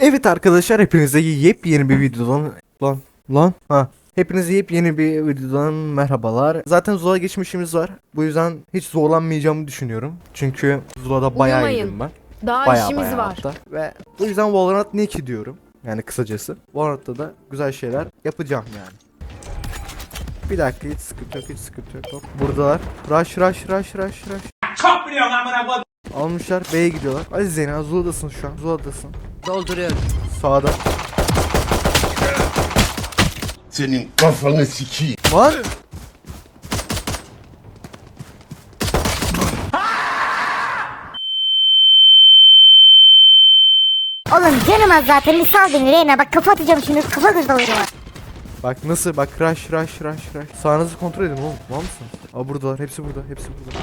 Evet arkadaşlar hepinize yepyeni bir videodan lan lan ha Hepinize yepyeni bir videodan merhabalar. Zaten Zula geçmişimiz var. Bu yüzden hiç zorlanmayacağımı düşünüyorum. Çünkü Zula'da bayağı Uyumayın. iyiydim ben. Daha Bayağı işimiz bayağı var. hatta. Ve bu yüzden Valorant ne ki diyorum. Yani kısacası. Valorant'ta da güzel şeyler yapacağım yani. Bir dakika hiç sıkıntı yok hiç sıkıntı yok. Hop, buradalar. Rush rush rush rush rush. Çok biliyorum amına koyayım. Almışlar B'ye gidiyorlar. Hadi Zeyna Zula'dasın şu an. Zula'dasın. Dolduruyorum. Sağda. Senin kafanı sikeyim. Lan! Oğlum canım az zaten bir sal beni Reyna bak kafa atacağım şimdi kafa göz. Bak nasıl bak rush rush rush rush. Sağınızı kontrol edin oğlum. Var mısınız? Aa buradalar. Hepsi burada. Hepsi burada.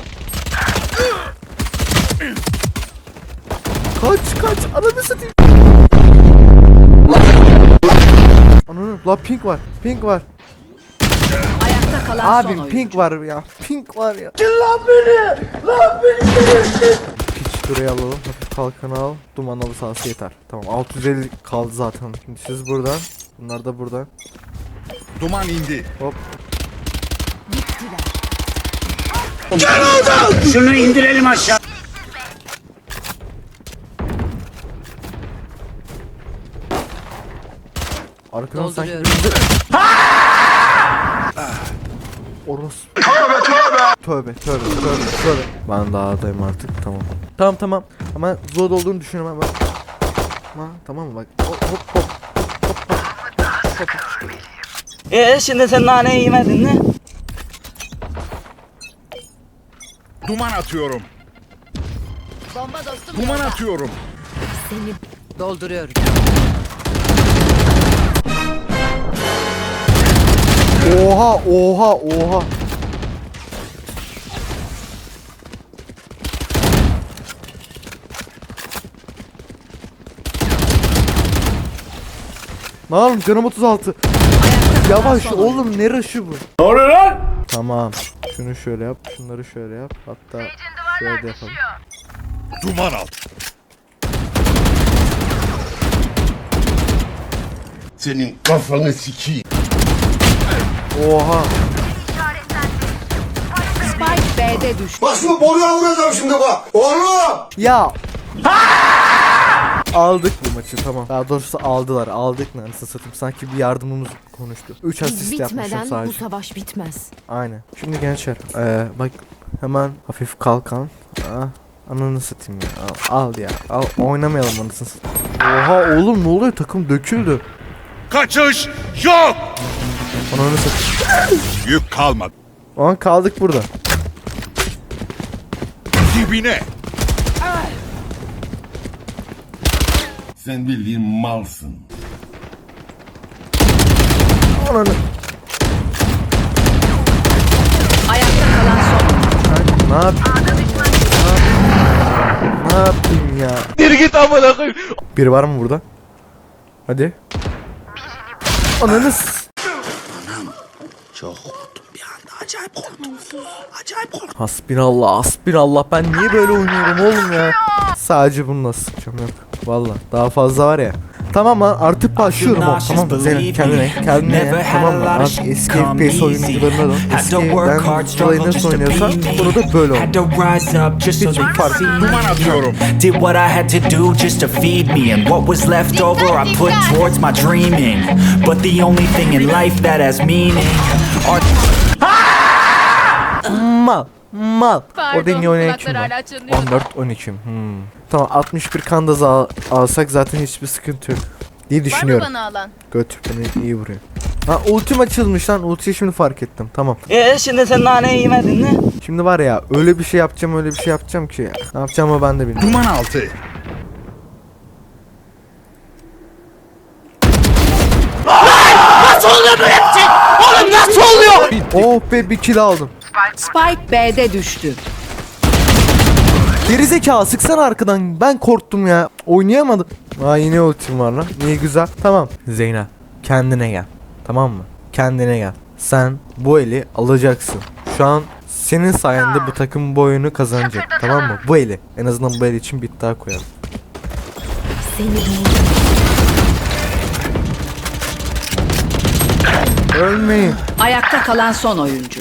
Kaç kaç. Ananı satayım. Ananı. La pink var. Pink var. Ayakta kalan son Abi oyuncu. pink var ya. Pink var ya. Gel lan beni. Lan beni Piç buraya alalım. Hafif kalkanı al. Duman alı sahası yeter. Tamam 650 kaldı zaten. Şimdi siz buradan. Bunlar da buradan. Duman indi. Hop. Şunu indirelim aşağı. Arkadan sanki Dolduruyorum. Oros. Tövbe tövbe. Tövbe tövbe tövbe tövbe. Ben dağdayım artık tamam. Tamam tamam. Ama Zod olduğunu düşünüyorum bak. Ha, tamam mı bak. Hop hop hop. Ee şimdi sen nane yemedin mi? Duman atıyorum. Bomba dostum Duman atıyorum. Seni dolduruyorum. Oha oha oha. Ne yapayım canım 36. Yavaş oğlum ne rush'ı bu? Ne oluyor lan? Tamam. Şunu şöyle yap, şunları şöyle yap. Hatta şöyle de yapalım. Duman alt. Senin kafanı sikeyim. Oha. Spike B'de düştü. Bak şimdi boruya vuracağım şimdi bak. Oğlum. Ya. Aldık bu maçı tamam. Daha doğrusu aldılar. Aldık ne anasını satayım. Sanki bir yardımımız konuştu. 3 Biz asist yapmışım bitmeden bu sadece. savaş bitmez. Aynen. Şimdi gençler. Ee, bak hemen hafif kalkan. Ah, ananı satayım ya. Al, al ya. Al oynamayalım anasını satayım. Oha oğlum ne oluyor? Takım döküldü. Kaçış yok. Ananı satayım. Yük kalmadı. O an kaldık burada. Dibine. Sen bildiğin malsın. Ananı. Ayakta kalan son. Ne yapayım? Ne yapayım ya? Bir git amına koyayım. Biri var mı burada? Hadi. Ananı s- Hasbinallah, hasbinallah. Ben niye böyle oynuyorum oğlum ya? Sadece bunu nasıl sıkacağım yok. Valla daha fazla var ya. Tamam lan artık başlıyorum oğlum. Tamam mı? Zeynep kendine, kendine ya. Tamam mı? Artık eski FPS oyuncularına dön. Eskiden Zula'yı nasıl oynuyorsan bunu da böyle oyna. Had to rise up just so Hiç they could fark Duman atıyorum. Did what I had to do just to feed me And what was left over I put towards my dreaming But the only thing in life that has meaning Mal. Mal. Pardon, Orada niye oynayan kim var? hala çınlıyor. 14 12. Hmm. Tamam 61 kandaz al alsak zaten hiçbir sıkıntı yok diye Var mı düşünüyorum. bana alan? Göt beni iyi vuruyor. Ha ultim açılmış lan. Ultiyi şimdi fark ettim. Tamam. Ee şimdi sen nane yemedin mi? Şimdi var ya öyle bir şey yapacağım öyle bir şey yapacağım ki. Ne yapacağımı ben de bilmiyorum. Duman altı. Oh be bir kill aldım. Spike B'de düştü. Gerizekalı sıksana arkadan. Ben korktum ya. Oynayamadım. Aa yine ultim var lan. İyi güzel. Tamam. Zeyna kendine gel. Tamam mı? Kendine gel. Sen bu eli alacaksın. Şu an senin sayende bu takım bu oyunu kazanacak. Tamam mı? Bu eli. En azından bu el için bir iddia koyalım. seni. Ölmeyin. Ayakta kalan son oyuncu.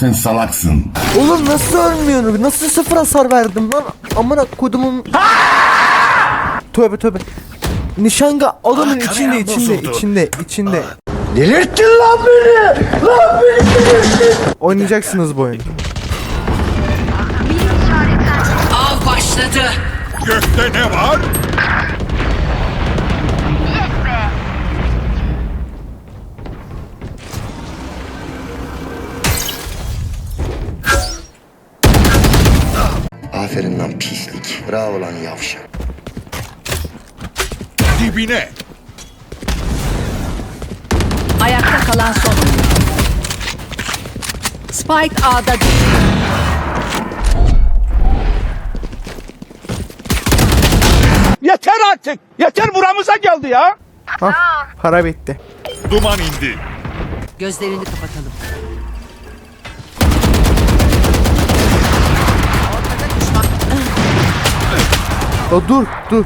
Sen salaksın. Oğlum nasıl ölmüyorum? Nasıl sıfır hasar verdim lan? Amına kodumun. Tövbe tövbe. Nişanga adamın içinde içinde içinde içinde. Delirttin lan beni! Lan beni delirttin! Oynayacaksınız bu oyunu. Av başladı. Gökte ne var? Lan pislik. Bravo lan yavşak. Dibine. Ayakta kalan son. Spike A'da düştü. Yeter artık. Yeter buramıza geldi ya. Hah para bitti. Duman indi. Gözlerini kapatalım. O dur dur.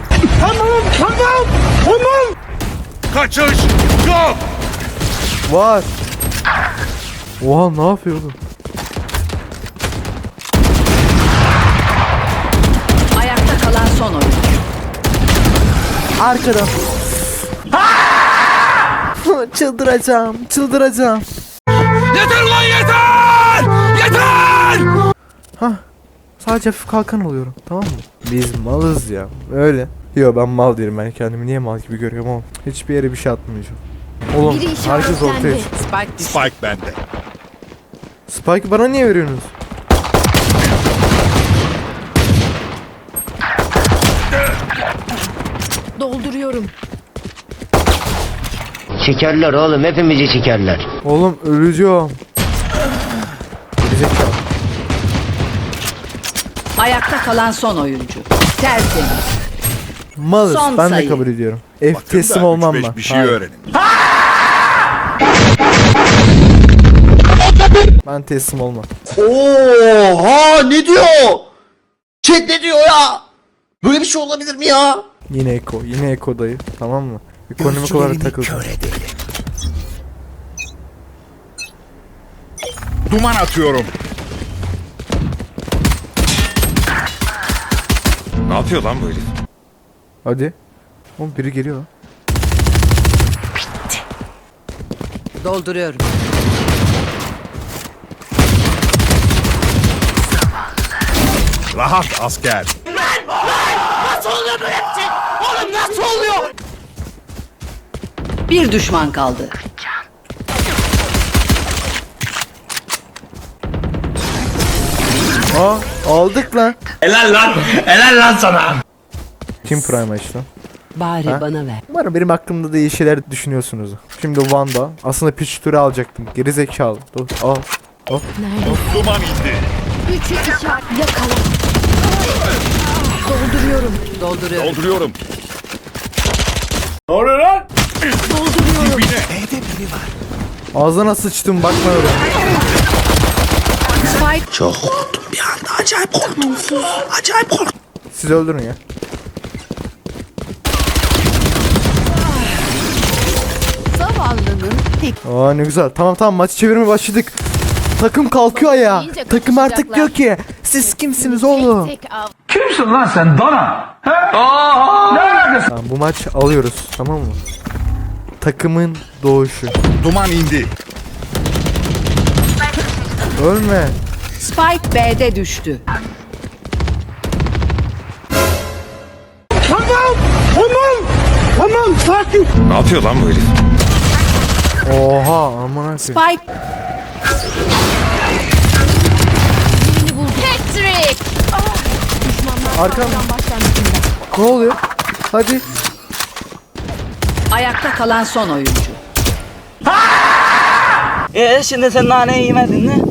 Kaçış yok. Var. Oha ne yapıyor oğlum? Ayakta kalan son oyuncu. Arkadan. çıldıracağım, çıldıracağım. Yeter lan Sadece hafif kalkan alıyorum. Tamam mı? Biz malız ya. Öyle. Yo ben mal değilim ben kendimi niye mal gibi görüyorum ama hiçbir yere bir şey atmayacağım. Oğlum Biri herkes işaretlendi. ortaya çık. Spike düştü. Spike bende. Spike bana niye veriyorsunuz? Dolduruyorum. Çekerler oğlum hepimizi çekerler. Oğlum öleceğim. Ayakta kalan son oyuncu. Tertemiz. Malız Son ben de sayı. kabul ediyorum. F Bakın teslim da olmam üç beş ben. Bir şey Hayır, öğrenin. Ben teslim olmam. Oha ne diyor? Chat ne diyor ya? Böyle bir şey olabilir mi ya? Yine Eko, yine Eko dayı. Tamam mı? Ekonomik olarak takıldım. Duman atıyorum. Ne yapıyor lan bu herif? Hadi. Oğlum biri geliyor lan. Dolduruyorum. Rahat asker. Bir düşman kaldı. Aa aldık lan. Helal lan. Helal lan sana. Kim Prime açtı? Bari Ha? bana ver. Umarım benim hakkımda da iyi şeyler düşünüyorsunuz. Şimdi Wanda. Aslında Pichtur'u alacaktım. Geri zekalı. Dur al. Nerede? Duman indi. Üçü işaret. Yakala. Dolduruyorum. Dolduruyorum. Dolduruyorum. Dibine. Ağzına sıçtım bakma öyle. Spike Çok korktum bir acayip korktum. Acayip korktum. Siz öldürün ya. Zavallının tek Aa ne güzel. Tamam tamam maçı çevirmeye başladık. Takım kalkıyor ya. Deyince Takım artık diyor ki siz kimsiniz oğlum? tek av. Kimsin lan sen Dana? He? Aa! Ne alakası? Tamam bu maç alıyoruz tamam mı? Takımın doğuşu. Duman indi. Ölme. Spike B'de düştü. Tamam. Tamam. Tamam sakin. Ne yapıyor lan bu herif? Oha aman koyayım. Spike. Patrick. Başlangıcında. Ne oluyor? Hadi. ayakta kalan son oyuncu. E şimdi sen nane yemedin mi?